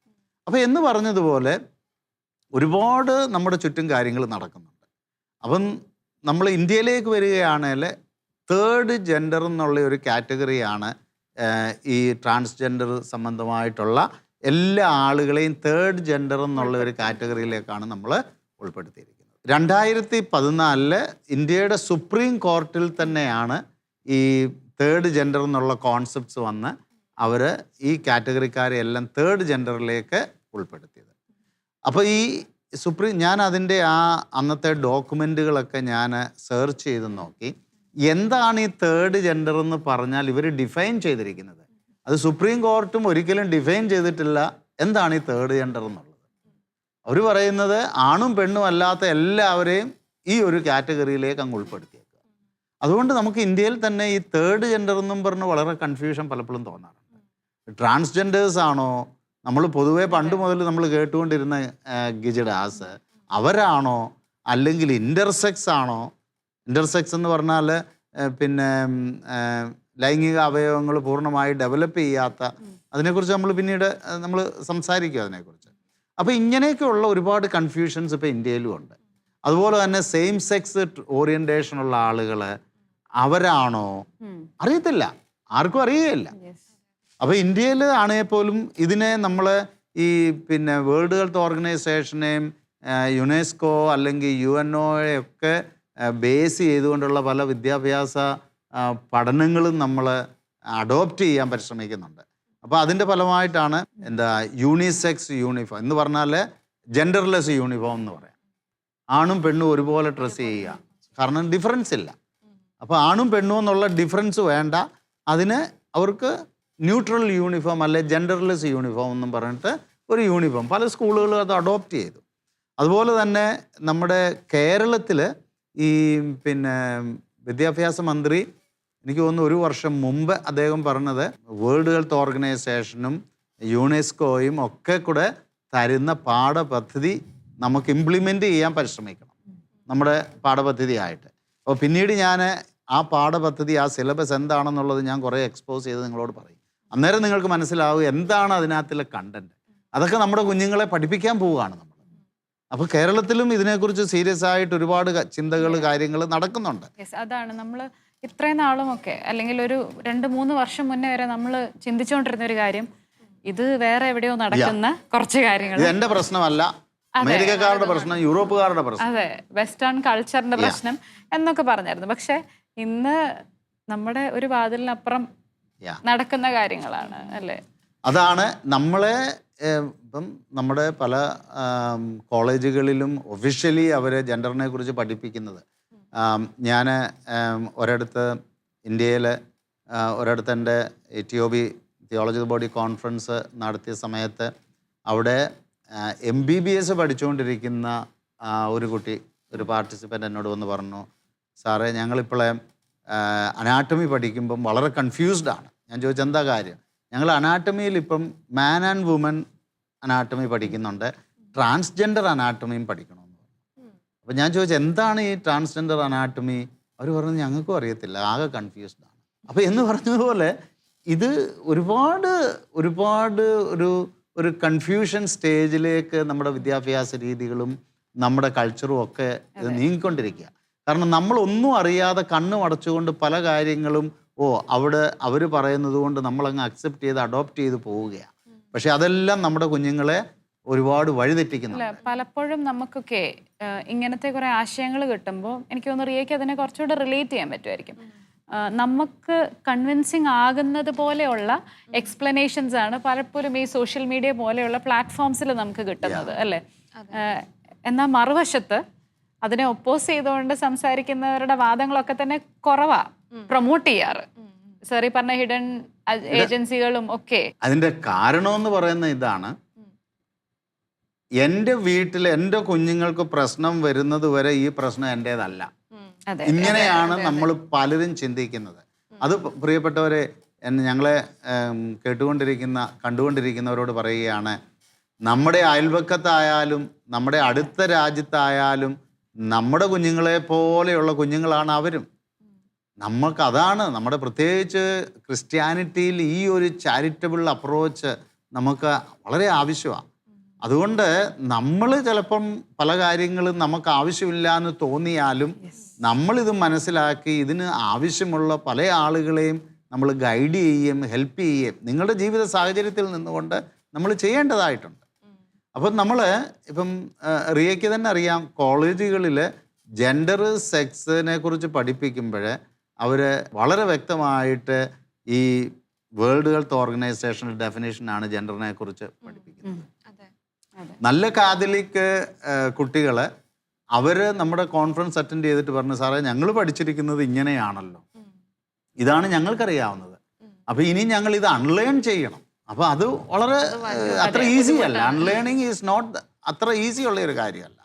B: അപ്പോൾ എന്ന് പറഞ്ഞതുപോലെ ഒരുപാട് നമ്മുടെ ചുറ്റും കാര്യങ്ങൾ നടക്കുന്നുണ്ട്. അപ്പം നമ്മൾ ഇന്ത്യയിലേക്ക് വരികയാണെങ്കിൽ തേർഡ് ജെൻഡർ എന്നുള്ള ഒരു കാറ്റഗറിയാണ് ഈ ട്രാൻസ്ജെൻഡർ സംബന്ധമായിട്ടുള്ള എല്ലാ ആളുകളെയും തേർഡ് ജെൻഡർ എന്നുള്ള ഒരു കാറ്റഗറിയിലേക്കാണ് നമ്മൾ ഉൾപ്പെടുത്തിയിരിക്കുന്നത്. രണ്ടായിരത്തി പതിനാലിൽ ഇന്ത്യയുടെ സുപ്രീം കോർട്ടിൽ തന്നെയാണ് ഈ തേർഡ് ജെൻഡർ എന്നുള്ള കോൺസെപ്റ്റ്സ് വന്ന് അവർ ഈ കാറ്റഗറിക്കാരെ എല്ലാം തേർഡ് ജെൻഡറിലേക്ക് ഉൾപ്പെടുത്തിയത്. അപ്പോൾ ഈ സുപ്രീം ഞാൻ അതിന്റെ ആ അന്നത്തെ ഡോക്യുമെന്റുകളൊക്കെ ഞാൻ സെർച്ച് ചെയ്ത് നോക്കി. എന്താണ് ഈ തേർഡ് ജെൻഡർ എന്ന് പറഞ്ഞാൽ ഇവർ ഡിഫൈൻ ചെയ്തിരിക്കുന്നത്? അത് സുപ്രീം കോർട്ടും ഒരിക്കലും ഡിഫൈൻ ചെയ്തിട്ടില്ല. എന്താണ് ഈ തേർഡ് ജെൻഡർ എന്നുള്ളത്? അവർ പറയുന്നത് ആണും പെണ്ണും അല്ലാത്ത എല്ലാവരെയും ഈ ഒരു കാറ്റഗറിയിലേക്ക് അങ്ങ് ഉൾപ്പെടുത്തിയേക്കുക. അതുകൊണ്ട് നമുക്ക് ഇന്ത്യയിൽ തന്നെ ഈ തേർഡ് ജെൻഡർ എന്നും പറഞ്ഞ് വളരെ കൺഫ്യൂഷൻ പലപ്പോഴും തോന്നാറുണ്ട്. ട്രാൻസ്ജെൻഡേഴ്സ് ആണോ? നമ്മൾ പൊതുവേ പണ്ട് മുതൽ നമ്മൾ കേട്ടുകൊണ്ടിരുന്ന ഗിജഡാസ് അവരാണോ? അല്ലെങ്കിൽ ഇന്റർസെക്സ് ആണോ? ഇന്റർസെക്സ് എന്ന് പറഞ്ഞാൽ പിന്നെ ലൈംഗിക അവയവങ്ങൾ പൂർണമായി ഡെവലപ്പ് ചെയ്യാത്ത അതിനെക്കുറിച്ച് നമ്മൾ പിന്നീട് നമ്മൾ സംസാരിക്കും അതിനെക്കുറിച്ച്. അപ്പോൾ ഇങ്ങനെയൊക്കെയുള്ള ഒരുപാട് കൺഫ്യൂഷൻസ് ഇപ്പോൾ ഇന്ത്യയിലും ഉണ്ട്. അതുപോലെ തന്നെ സെയിം സെക്സ് ഓറിയന്റേഷൻ ഉള്ള ആളുകൾ അവരാണോ? അറിയത്തില്ല. ആർക്കും അറിയുകയില്ല അപ്പോൾ ഇന്ത്യയിൽ ആണെങ്കിൽ പോലും ഇതിനെ നമ്മൾ ഈ പിന്നെ വേൾഡ് ഹെൽത്ത് ഓർഗനൈസേഷനെയും യുനെസ്കോ അല്ലെങ്കിൽ യു എൻ ഒക്കെ ബേസ് ചെയ്തുകൊണ്ടുള്ള പല വിദ്യാഭ്യാസ പഠനങ്ങളും നമ്മൾ അഡോപ്റ്റ് ചെയ്യാൻ പരിശ്രമിക്കുന്നുണ്ട്. അപ്പോൾ അതിന്റെ ഫലമായിട്ടാണ് എന്താ യൂണിസെക്സ് യൂണിഫോം എന്ന് പറഞ്ഞാൽ ജെൻഡർലെസ് യൂണിഫോം എന്ന് പറയാം. ആണും പെണ്ണും ഒരുപോലെ ഡ്രസ്സ് ചെയ്യുക. കാരണം ഡിഫറൻസ് ഇല്ല. അപ്പോൾ ആണും പെണ്ണും എന്നുള്ള ഡിഫറൻസ് വേണ്ട. അതിന് അവർക്ക് ന്യൂട്രൽ യൂണിഫോം അല്ലെ ജെൻഡർലെസ് യൂണിഫോം എന്നും പറഞ്ഞിട്ട് ഒരു യൂണിഫോം പല സ്കൂളുകളും അത് അഡോപ്റ്റ് ചെയ്തു. അതുപോലെ തന്നെ നമ്മുടെ കേരളത്തിൽ ഈ പിന്നെ വിദ്യാഭ്യാസ മന്ത്രി എനിക്ക് തോന്നുന്നു ഒരു വർഷം മുമ്പ് അദ്ദേഹം പറഞ്ഞത് വേൾഡ് ഹെൽത്ത് ഓർഗനൈസേഷനും യുനെസ്കോയും ഒക്കെ കൂടെ തരുന്ന പാഠപദ്ധതി നമുക്ക് ഇംപ്ലിമെന്റ് ചെയ്യാൻ പരിശ്രമിക്കണം. നമ്മുടെ പാഠപദ്ധതി ആയിട്ട് അപ്പോൾ പിന്നീട് ഞാൻ ആ പാഠപദ്ധതി ആ സിലബസ് എന്താണെന്നുള്ളത് ഞാൻ കുറേ എക്സ്പോസ് ചെയ്ത് നിങ്ങളോട് പറയും. അന്നേരം നിങ്ങൾക്ക് മനസ്സിലാവും എന്താണ് അതിനകത്തുള്ള കണ്ടന്റ് അതൊക്കെ നമ്മുടെ കുഞ്ഞുങ്ങളെ പഠിപ്പിക്കാൻ പോവുകയാണ് നമ്മൾ. അപ്പോൾ കേരളത്തിലും ഇതിനെക്കുറിച്ച് സീരിയസ് ആയിട്ട് ഒരുപാട് ചിന്തകൾ കാര്യങ്ങൾ നടക്കുന്നുണ്ട്.
A: അതാണ്. നമ്മൾ ഇത്രയും നാളുമൊക്കെ അല്ലെങ്കിൽ ഒരു രണ്ട് മൂന്ന് വർഷം മുന്നേ വരെ നമ്മൾ ചിന്തിച്ചുകൊണ്ടിരുന്ന ഒരു കാര്യം ഇത് വേറെ എവിടെയോ നടക്കുന്ന കുറച്ച് കാര്യങ്ങൾ
B: എന്റെ പ്രശ്നമല്ല. അമേരിക്കക്കാരുടെ പ്രശ്നം യൂറോപ്പുകാരുടെ പ്രശ്നം.
A: അതെ വെസ്റ്റേൺ കൾച്ചറിന്റെ പ്രശ്നം എന്നൊക്കെ പറഞ്ഞായിരുന്നു. പക്ഷെ ഇന്ന് നമ്മുടെ ഒരു വാതിലിനപ്പുറം. നടക്കുന്ന കാര്യങ്ങളാണ് അല്ലേ?
B: അതാണ് നമ്മളെ ഇപ്പം നമ്മുടെ പല കോളേജുകളിലും ഒഫീഷ്യലി അവർ ജെൻഡറിനെ കുറിച്ച് പഠിപ്പിക്കുന്നത്. ഞാൻ ഒരിടത്ത് ഇന്ത്യയിലെ ഒരിടത്ത് എന്റെ എറ്റിയോബി തിയോളജി ബോഡി കോൺഫറൻസ് നടത്തിയ സമയത്ത് അവിടെ എം ബി ബി എസ് പഠിച്ചുകൊണ്ടിരിക്കുന്ന ഒരു കുട്ടി ഒരു പാർട്ടിസിപ്പന്റ് എന്നോട് വന്ന് പറഞ്ഞു സാറേ ഞങ്ങളിപ്പോളെ അനാട്ടമി പഠിക്കുമ്പം വളരെ കൺഫ്യൂസ്ഡാണ്. ഞാൻ ചോദിച്ചെന്താ കാര്യം? ഞങ്ങൾ അനാട്ടമിയിൽ ഇപ്പം മാൻ ആൻഡ് വുമൻ അനാട്ടമി പഠിക്കുന്നുണ്ട്. ട്രാൻസ്ജെൻഡർ അനാട്ടമിയും പഠിക്കണമെന്ന് പറഞ്ഞു. അപ്പം ഞാൻ ചോദിച്ചു എന്താണ് ഈ ട്രാൻസ്ജെൻഡർ അനാട്ടമി അവർ പറഞ്ഞു ഞങ്ങൾക്കും അറിയത്തില്ല ആകെ കൺഫ്യൂസ്ഡ് ആണ്. അപ്പം എന്ന് പറഞ്ഞതുപോലെ ഇത് ഒരുപാട് ഒരുപാട് ഒരു ഒരു കൺഫ്യൂഷൻ സ്റ്റേജിലേക്ക് നമ്മുടെ വിദ്യാഭ്യാസ രീതികളും നമ്മുടെ കൾച്ചറും ഒക്കെ നീങ്ങിക്കൊണ്ടിരിക്കുക. കാരണം നമ്മളൊന്നും അറിയാതെ കണ്ണും അടച്ചുകൊണ്ട് പല കാര്യങ്ങളും ഓ അവിടെ അവർ പറയുന്നത് കൊണ്ട് നമ്മളങ്ങ് അക്സെപ്റ്റ് ചെയ്ത് അഡോപ്റ്റ് ചെയ്ത് പോവുകയാണ്. പക്ഷെ അതെല്ലാം നമ്മുടെ കുഞ്ഞുങ്ങളെ ഒരുപാട് വഴിതെറ്റിക്കുന്നു
A: പലപ്പോഴും നമുക്കൊക്കെ ഇങ്ങനത്തെ കുറെ ആശയങ്ങൾ കിട്ടുമ്പോൾ എനിക്ക് തോന്നുന്നു റിയയ്ക്ക് അതിനെ കുറച്ചുകൂടെ റിലേറ്റ് ചെയ്യാൻ പറ്റുമായിരിക്കും. നമുക്ക് കൺവിൻസിങ് ആകുന്നത് പോലെയുള്ള എക്സ്പ്ലനേഷൻസ് ആണ് പലപ്പോഴും ഈ സോഷ്യൽ മീഡിയ പോലെയുള്ള പ്ലാറ്റ്ഫോംസിൽ നമുക്ക് കിട്ടുന്നത് അല്ലേ? എന്നാൽ മറുവശത്ത് അതിനെ ഒപ്പോസ് ചെയ്തുകൊണ്ട് സംസാരിക്കുന്നവരുടെ വാദങ്ങളൊക്കെ തന്നെ കുറവാ. പ്രൊമോട്ട് ചെയ്യാറ്. സാർ പറഞ്ഞ ഹിഡൻ ഏജൻസികളും ഒക്കെ.
B: കാരണം കാരണമെന്ന് പറയുന്ന ഇതാണ്. എന്റെ വീട്ടിൽ എന്റെ കുഞ്ഞുങ്ങൾക്ക് പ്രശ്നം വരുന്നത് വരെ ഈ പ്രശ്നം എന്റേതല്ല
A: അതെ.
B: ഇങ്ങനെയാണ് നമ്മൾ പലരും ചിന്തിക്കുന്നത്. അത് പ്രിയപ്പെട്ടവരെ ഞങ്ങളെ കേട്ടുകൊണ്ടിരിക്കുന്ന കണ്ടുകൊണ്ടിരിക്കുന്നവരോട് പറയുകയാണ് നമ്മുടെ അയൽവക്കത്തായാലും നമ്മുടെ അടുത്ത രാജ്യത്തായാലും നമ്മുടെ കുഞ്ഞുങ്ങളെ പോലെയുള്ള കുഞ്ഞുങ്ങളാണ് അവരും. നമുക്ക് അതാണ് നമ്മുടെ പ്രത്യേകിച്ച് ക്രിസ്ത്യാനിറ്റിയിൽ ഈ ഒരു ചാരിറ്റബിൾ അപ്രോച്ച് നമുക്ക് വളരെ ആവശ്യമാണ്. അതുകൊണ്ട് നമ്മൾ ചിലപ്പം പല കാര്യങ്ങളും നമുക്ക് ആവശ്യമില്ല എന്ന് തോന്നിയാലും നമ്മളിത് മനസ്സിലാക്കി ഇതിന് ആവശ്യമുള്ള പല ആളുകളെയും നമ്മൾ ഗൈഡ് ചെയ്യുകയും ഹെൽപ്പ് ചെയ്യുകയും നിങ്ങളുടെ ജീവിത സാഹചര്യത്തിൽ നിന്നുകൊണ്ട് നമ്മൾ ചെയ്യേണ്ടതായിട്ടുണ്ട്. അപ്പം നമ്മൾ ഇപ്പം റിയയ്ക്ക് തന്നെ അറിയാം കോളേജുകളിൽ ജെൻഡർ സെക്സിനെ കുറിച്ച് പഠിപ്പിക്കുമ്പോൾ അവർ വളരെ വ്യക്തമായിട്ട് ഈ വേൾഡ് ഹെൽത്ത് ഓർഗനൈസേഷന്റെ ഡെഫിനേഷനാണ് ജെൻഡറിനെ കുറിച്ച് പഠിപ്പിക്കുന്നത്. നല്ല കാതലിക്ക് കുട്ടികളെ അവർ നമ്മുടെ കോൺഫറൻസ് അറ്റൻഡ് ചെയ്തിട്ട് പറഞ്ഞു സാറേ ഞങ്ങൾ പഠിച്ചിരിക്കുന്നത് ഇങ്ങനെയാണല്ലോ. ഇതാണ് ഞങ്ങൾക്കറിയാവുന്നത്. അപ്പൊ ഇനി ഞങ്ങൾ ഇത് അൺലേൺ ചെയ്യണം. അപ്പൊ അത് വളരെ അത്ര ഈസി അല്ല. അൺലേണിങ് ഈസ് നോട്ട് അത്ര ഈസി ഉള്ള ഒരു കാര്യമല്ല.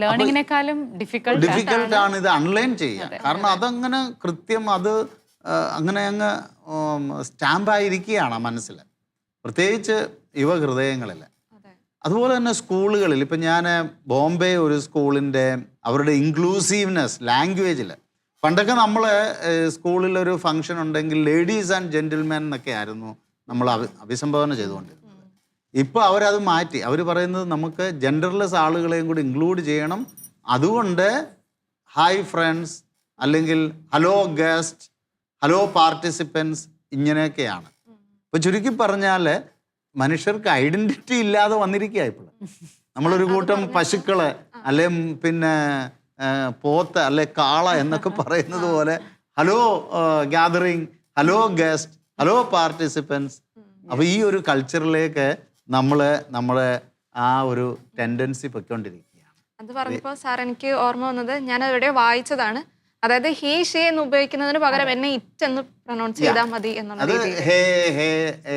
A: ലേണിങ്ങിനെക്കാളും ഡിഫിക്കൽട്ട്
B: ആണ് ഇത് അൺലൈൻ ചെയ്യാൻ കാരണം അതങ്ങനെ കൃത്യം അത് അങ്ങനെ അങ്ങ് സ്റ്റാമ്പ് ആയിരിക്കുകയാണ് ആ മനസ്സിൽ. പ്രത്യേകിച്ച് യുവ
C: ഹൃദയങ്ങളിൽ.
B: അതുപോലെ തന്നെ സ്കൂളുകളിൽ. ഇപ്പം ഞാൻ ബോംബെ ഒരു സ്കൂളിന്റെ അവരുടെ ഇൻക്ലൂസീവ്നെസ് ലാംഗ്വേജിൽ പണ്ടൊക്കെ നമ്മൾ സ്കൂളിലൊരു ഫംഗ്ഷൻ ഉണ്ടെങ്കിൽ ലേഡീസ് ആൻഡ് ജെന്റിൽമാൻ എന്നൊക്കെ ആയിരുന്നു നമ്മൾ അഭി അഭിസംബോധന ചെയ്തുകൊണ്ടിരുന്നത്. ഇപ്പോൾ അവരത് മാറ്റി. അവർ പറയുന്നത് നമുക്ക് ജെൻഡർലെസ് ആളുകളെയും കൂടി ഇൻക്ലൂഡ് ചെയ്യണം. അതുകൊണ്ട് ഹായ് ഫ്രണ്ട്സ് അല്ലെങ്കിൽ ഹലോ ഗസ്റ്റ് ഹലോ പാർട്ടിസിപ്പൻസ് ഇങ്ങനെയൊക്കെയാണ്. ഇപ്പൊ ചുരുക്കി പറഞ്ഞാൽ മനുഷ്യർക്ക് ഐഡന്റിറ്റി ഇല്ലാതെ വന്നിരിക്കുക ഇപ്പോൾ നമ്മളൊരു കൂട്ടം പശുക്കൾ അല്ലെ പിന്നെ പോത്ത് അല്ലെ കാള എന്നൊക്കെ പറയുന്നത് പോലെ hello gathering hello guest hello participants അപ്പോൾ ഈ ഒരു കൾച്ചറിലേക്ക് നമ്മൾ നമ്മളെ ആ ഒരു ടെൻഡൻസി പൊയ്ക്കൊണ്ടിരിക്കുകയാണ്.
C: അത് പറഞ്ഞപ്പോ സാർ എനിക്ക് ഓർമ്മ വന്നത് ഞാൻ എവിടെയോ വായിച്ചതാണ്. അതായത് ഹീ ഷേ എന്ന് ഉപയോഗിക്കുന്നതിന് പകരം എന്നെ ഇറ്റ് എന്ന് പ്രൊണൗൺസ് ചെയ്താൽ മതി എന്നുള്ള
B: അത്
C: രീതിയിൽ.
B: He he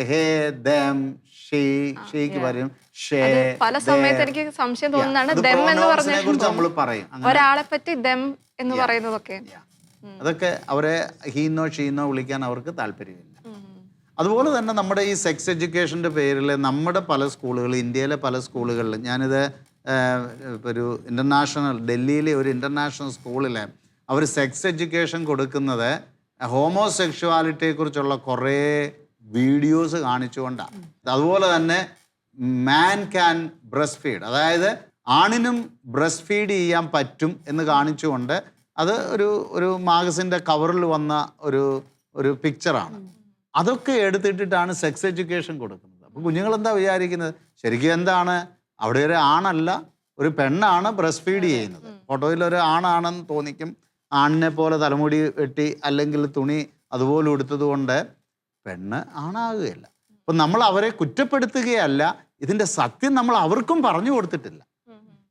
B: he them she chic പറയും
C: പല സമയത്ത് എനിക്ക് സംശയം തോന്നുന്നതാണ്. ദം എന്ന്
B: നമ്മൾ
C: പറഞ്ഞ ഒരാളെ പറ്റി ദം എന്ന് പറയുന്നതൊക്കെ.
B: അതൊക്കെ അവരെ ഹീന്നോ ഷീന്നോ വിളിക്കാൻ അവർക്ക് താല്പര്യമില്ല. അതുപോലെ തന്നെ നമ്മുടെ ഈ സെക്സ് എഡ്യൂക്കേഷന്റെ പേരിൽ നമ്മുടെ പല സ്കൂളുകളിൽ ഇന്ത്യയിലെ പല സ്കൂളുകളിൽ ഞാനിത് ഒരു ഇന്റർനാഷണൽ ഡൽഹിയിലെ ഒരു ഇന്റർനാഷണൽ സ്കൂളിൽ അവർ സെക്സ് എഡ്യൂക്കേഷൻ കൊടുക്കുന്നത് ഹോമോസെക്ഷുവാലിറ്റിയെക്കുറിച്ചുള്ള കുറേ വീഡിയോസ് കാണിച്ചുകൊണ്ടാണ് അതുപോലെ തന്നെ മാൻ ക്യാൻ ബ്രസ്റ്റ് ഫീഡ് അതായത് ആണിനും ബ്രസ്റ്റ് ഫീഡ് ചെയ്യാൻ പറ്റും എന്ന് കാണിച്ചുകൊണ്ട് അത് ഒരു ഒരു മാഗസിന്റെ കവറിൽ വന്ന ഒരു ഒരു പിക്ചറാണ് അതൊക്കെ എടുത്തിട്ടിട്ടാണ് സെക്സ് എഡ്യൂക്കേഷൻ കൊടുക്കുന്നത്. അപ്പോൾ കുഞ്ഞുങ്ങൾ എന്താ വിചാരിക്കുന്നത്? ശരിക്കും എന്താണ്? അവിടെ ഒരു ആണല്ല ഒരു പെണ്ണാണ് ബ്രസ്റ്റ് ഫീഡ് ചെയ്യുന്നത് ഫോട്ടോയിൽ ഒരു ആണാണെന്ന് തോന്നിക്കും. ആണിനെ പോലെ തലമുടി വെട്ടി അല്ലെങ്കിൽ തുണി അതുപോലെ ഉടുത്തതുകൊണ്ട് പെണ്ണ് ആണാകുകയില്ല. അപ്പം നമ്മൾ അവരെ കുറ്റപ്പെടുത്തുകയല്ല ഇതിന്റെ സത്യം നമ്മൾ അവർക്കും പറഞ്ഞു കൊടുത്തിട്ടില്ല.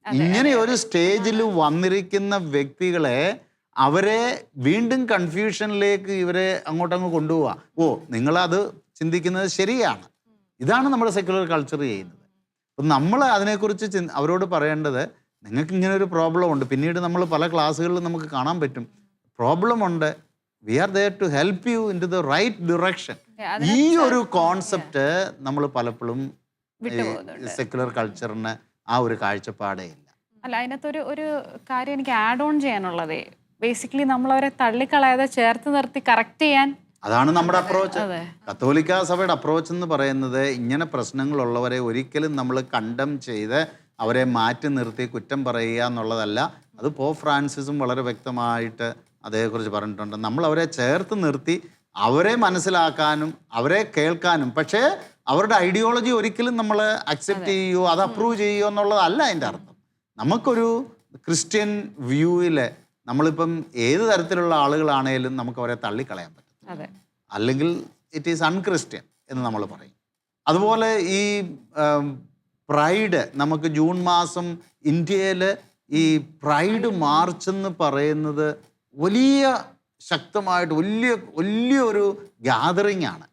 B: ഇങ്ങനെ ഒരു സ്റ്റേജിൽ വന്നിരിക്കുന്ന വ്യക്തികളെ അവരെ വീണ്ടും കൺഫ്യൂഷനിലേക്ക് ഇവരെ അങ്ങോട്ടങ്ങ് കൊണ്ടുപോവാ. ഓ നിങ്ങളത് ചിന്തിക്കുന്നത് ശരിയാണ്. ഇതാണ് നമ്മുടെ സെക്യുലർ കൾച്ചർ ചെയ്യുന്നത്. അപ്പം നമ്മൾ അതിനെക്കുറിച്ച് ചി അവരോട് പറയേണ്ടത് നിങ്ങൾക്ക് ഇങ്ങനെ ഒരു പ്രോബ്ലം ഉണ്ട്. പിന്നീട് നമ്മൾ പല ക്ലാസ്സുകളിലും നമുക്ക് കാണാൻ പറ്റും. പ്രോബ്ലം ഉണ്ട്. We are there to help you into the right direction ഈ ഒരു കോൺസെപ്റ്റ് നമ്മൾ പലപ്പോഴും സെക്യുലർ കൾച്ചറിന് ആ ഒരു കാഴ്ചപ്പാടേ ഇല്ല.
A: അല്ല അതിനകത്തൊരു ഒരു കാര്യം എനിക്ക് ആഡ് ഓൺ ചെയ്യാനുള്ളതേ ബേസിക്കലി നമ്മൾ അവരെ തള്ളിക്കളയാതെ ചേർത്ത് നിർത്തി കറക്റ്റ് ചെയ്യാൻ
B: അതാണ് നമ്മുടെ അപ്രോച്ച്. കത്തോലിക്ക സഭയുടെ അപ്രോച്ച് എന്ന് പറയുന്നത് ഇങ്ങനെ പ്രശ്നങ്ങളുള്ളവരെ ഒരിക്കലും നമ്മൾ കണ്ടം ചെയ്ത് അവരെ മാറ്റി നിർത്തി കുറ്റം പറയുക എന്നുള്ളതല്ല. അത് പോ ഫ്രാൻസിസും വളരെ വ്യക്തമായിട്ട് അതേക്കുറിച്ച് പറഞ്ഞിട്ടുണ്ട്. നമ്മൾ അവരെ ചേർത്ത് നിർത്തി അവരെ മനസ്സിലാക്കാനും അവരെ കേൾക്കാനും. പക്ഷേ അവരുടെ ഐഡിയോളജി ഒരിക്കലും നമ്മൾ അക്സെപ്റ്റ് ചെയ്യുകയോ അത് അപ്രൂവ് ചെയ്യുകയോ എന്നുള്ളതല്ല അതിന്റെ അർത്ഥം. നമുക്കൊരു ക്രിസ്ത്യൻ വ്യൂവിൽ നമ്മളിപ്പം ഏത് തരത്തിലുള്ള ആളുകളാണേലും നമുക്ക് അവരെ തള്ളിക്കളയാൻ പറ്റും
A: അതെ.
B: അല്ലെങ്കിൽ ഇറ്റ് ഈസ് അൺക്രിസ്ത്യൻ എന്ന് നമ്മൾ പറയും. അതുപോലെ ഈ പ്രൈഡ് നമുക്ക് ജൂൺ മാസം ഇന്ത്യയിൽ ഈ പ്രൈഡ് മാർച്ച് എന്ന് പറയുന്നത് വലിയ ശക്തമായിട്ട് വലിയ വലിയൊരു ഗ്യാതറിംഗ് ആണ്.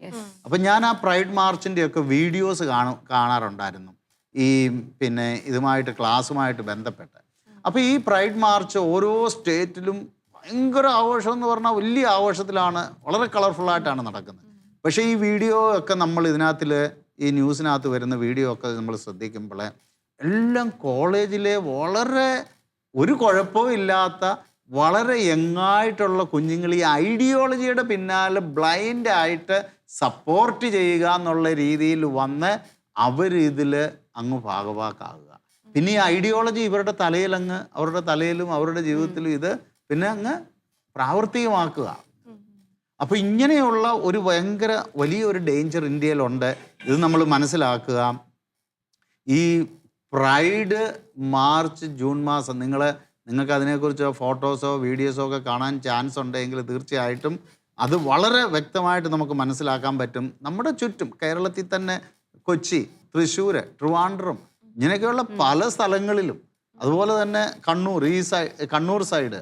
B: അപ്പം ഞാൻ ആ പ്രൈഡ് മാർച്ചിന്റെ ഒക്കെ വീഡിയോസ് കാണും കാണാറുണ്ടായിരുന്നു. ഈ പിന്നെ ഇതുമായിട്ട് ക്ലാസ്സുമായിട്ട് ബന്ധപ്പെട്ട്. അപ്പോൾ ഈ പ്രൈഡ് മാർച്ച് ഓരോ സ്റ്റേറ്റിലും ഭയങ്കര ആഘോഷം എന്ന് പറഞ്ഞാൽ വലിയ ആഘോഷത്തിലാണ് വളരെ കളർഫുള്ളായിട്ടാണ് നടക്കുന്നത്. പക്ഷേ ഈ വീഡിയോ ഒക്കെ നമ്മൾ ഇതിനകത്തിൽ ഈ ന്യൂസിനകത്ത് വരുന്ന വീഡിയോ ഒക്കെ നമ്മൾ ശ്രദ്ധിക്കുമ്പോൾ എല്ലാം കോളേജിലെ വളരെ ഒരു കുഴപ്പവും ഇല്ലാത്ത വളരെ യങ്ങായിട്ടുള്ള കുഞ്ഞുങ്ങൾ ഈ ഐഡിയോളജിയുടെ പിന്നാലെ ബ്ലൈൻഡ് ആയിട്ട് സപ്പോർട്ട് ചെയ്യുക എന്നുള്ള രീതിയിൽ വന്ന് അവരിതിൽ അങ്ങ് ഭാഗവാക്കാകുക. പിന്നെ ഈ ഐഡിയോളജി ഇവരുടെ തലയിൽ അങ്ങ് അവരുടെ തലയിലും അവരുടെ ജീവിതത്തിലും ഇത് പിന്നെ അങ്ങ് പ്രാവർത്തികമാക്കുക. അപ്പോൾ ഇങ്ങനെയുള്ള ഒരു ഭയങ്കര വലിയൊരു ഡേഞ്ചർ ഇന്ത്യയിലുണ്ട്. ഇത് നമ്മൾ മനസ്സിലാക്കുക. ഈ പ്രൈഡ് മാർച്ച് ജൂൺ മാസം നിങ്ങൾ നിങ്ങൾക്ക് അതിനെക്കുറിച്ചോ ഫോട്ടോസോ വീഡിയോസോ ഒക്കെ കാണാൻ ചാൻസ് ഉണ്ടെങ്കിൽ തീർച്ചയായിട്ടും അത് വളരെ വ്യക്തമായിട്ട് നമുക്ക് മനസ്സിലാക്കാൻ പറ്റും. നമ്മുടെ ചുറ്റും കേരളത്തിൽ തന്നെ കൊച്ചി തൃശ്ശൂർ ട്രിവാൻഡ്രം ഇങ്ങനെയൊക്കെയുള്ള പല സ്ഥലങ്ങളിലും. അതുപോലെ തന്നെ കണ്ണൂർ ഈ സൈ കണ്ണൂർ സൈഡ്.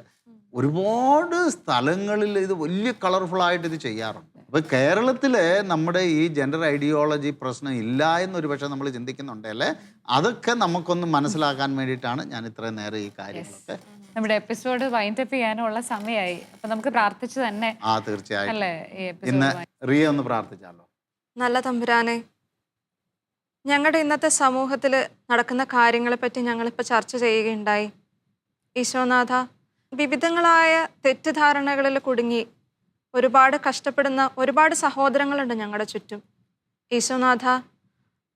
B: ഒരുപാട് സ്ഥലങ്ങളിൽ ഇത് വലിയ കളർഫുൾ ആയിട്ട് ഇത് ചെയ്യാറുണ്ട്. അപ്പൊ കേരളത്തിൽ നമ്മുടെ ഈ ജെൻഡർ ഐഡിയോളജി പ്രശ്നം ഇല്ല എന്നൊരു പക്ഷേ നമ്മൾ ചിന്തിക്കുന്നുണ്ടല്ലേ അതൊക്കെ നമുക്കൊന്ന് മനസ്സിലാക്കാൻ വേണ്ടിയിട്ടാണ് ഞാൻ ഇത്രയും നേരം ഈ കാര്യങ്ങളൊക്കെ
A: നമ്മുടെ എപ്പിസോഡ് വൈൻഡ് അപ്പ് ചെയ്യാനുള്ള സമയമായി. അപ്പൊ നമുക്ക് പ്രാർത്ഥിച്ചു തന്നെ
B: ആ തീർച്ചയായും
A: അല്ലേ ഈ
B: ഇന്ന്
A: എപ്പിസോഡ്
B: റിയ ഒന്ന് പ്രാർത്ഥിച്ചാലോ?
C: നല്ല തമ്പുരാനെ ഞങ്ങളുടെ ഇന്നത്തെ സമൂഹത്തിൽ നടക്കുന്ന കാര്യങ്ങളെപ്പറ്റി ഞങ്ങളിപ്പോൾ ചർച്ച ചെയ്യുകയുണ്ടായി. ഈശോനാഥ വിവിധങ്ങളായ തെറ്റിദ്ധാരണകളിൽ കുടുങ്ങി ഒരുപാട് കഷ്ടപ്പെടുന്ന ഒരുപാട് സഹോദരങ്ങളുണ്ട് ഞങ്ങളുടെ ചുറ്റും. ഈശോനാഥ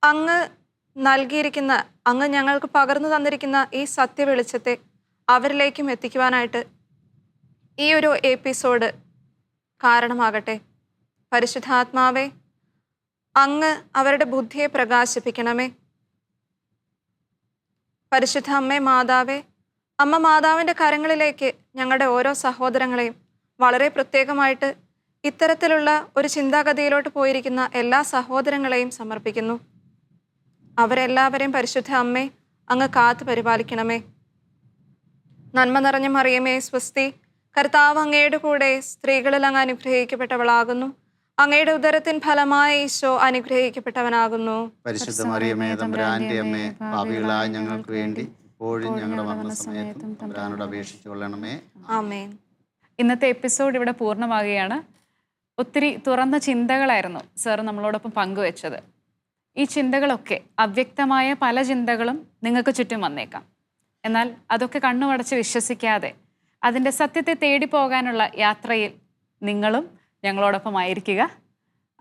C: അങ്ങ് നൽകിയിരിക്കുന്ന അങ്ങ് ഞങ്ങൾക്ക് പകർന്നു തന്നിരിക്കുന്ന ഈ സത്യ വെളിച്ചത്തെ അവരിലേക്കും എത്തിക്കുവാനായിട്ട് ഈ ഒരു എപ്പിസോഡ് കാരണമാകട്ടെ. പരിശുദ്ധാത്മാവേ അങ്ങ് അവരുടെ ബുദ്ധിയെ പ്രകാശിപ്പിക്കണമേ. പരിശുദ്ധ അമ്മേ മാതാവേ അമ്മ മാതാവിന്റെ കരങ്ങളിലേക്ക് ഞങ്ങളുടെ ഓരോ സഹോദരങ്ങളെയും വളരെ പ്രത്യേകമായിട്ട് ഇത്തരത്തിലുള്ള ഒരു ചിന്താഗതിയിലോട്ട് പോയിരിക്കുന്ന എല്ലാ സഹോദരങ്ങളെയും സമർപ്പിക്കുന്നു. അവരെല്ലാവരെയും പരിശുദ്ധ അമ്മേ അങ്ങ് കാത്തു പരിപാലിക്കണമേ. നന്മ നിറഞ്ഞ മറിയമേ സ്വസ്തി കർത്താവ് അങ്ങയുടെ കൂടെ സ്ത്രീകളിൽ അങ്ങ് അനുഗ്രഹിക്കപ്പെട്ടവളാകുന്നു. അങ്ങയുടെ ഉദരത്തിൻ ഫലമായി ഈശോ അനുഗ്രഹിക്കപ്പെട്ടവനാകുന്നു.
B: പരിശുദ്ധ മറിയമേ തമ്പുരാന്റെ അമ്മേ പാപികളായ ഞങ്ങൾക്ക് വേണ്ടി ഇപ്പോഴും ഞങ്ങളുടെ മരണസമയത്തും തമ്പുരാനോട് അപേക്ഷിച്ചു കൊള്ളണമേ.
C: ആമേൻ.
A: ഇന്നത്തെ എപ്പിസോഡ് ഇവിടെ പൂർണമാകുകയാണ് ഒത്തിരി തുറന്ന ചിന്തകളായിരുന്നു സാർ നമ്മളോടൊപ്പം പങ്കുവെച്ചത്. ഈ ചിന്തകളൊക്കെ അവ്യക്തമായ പല ചിന്തകളും നിങ്ങൾക്ക് ചുറ്റും വന്നേക്കാം. എന്നാൽ അതൊക്കെ കണ്ണുമടച്ച് വിശ്വസിക്കാതെ അതിന്റെ സത്യത്തെ തേടി പോകാനുള്ള യാത്രയിൽ നിങ്ങളും ഞങ്ങളോടൊപ്പം ആയിരിക്കുക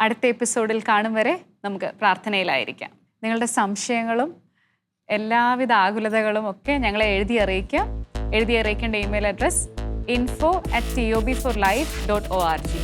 A: അടുത്ത എപ്പിസോഡിൽ കാണും വരെ നമുക്ക് പ്രാർത്ഥനയിലായിരിക്കാം. നിങ്ങളുടെ സംശയങ്ങളും എല്ലാവിധ ആകുലതകളും ഒക്കെ ഞങ്ങളെ എഴുതി അറിയിക്കാം എഴുതി അറിയിക്കേണ്ട email address info at T O B four life dot O R G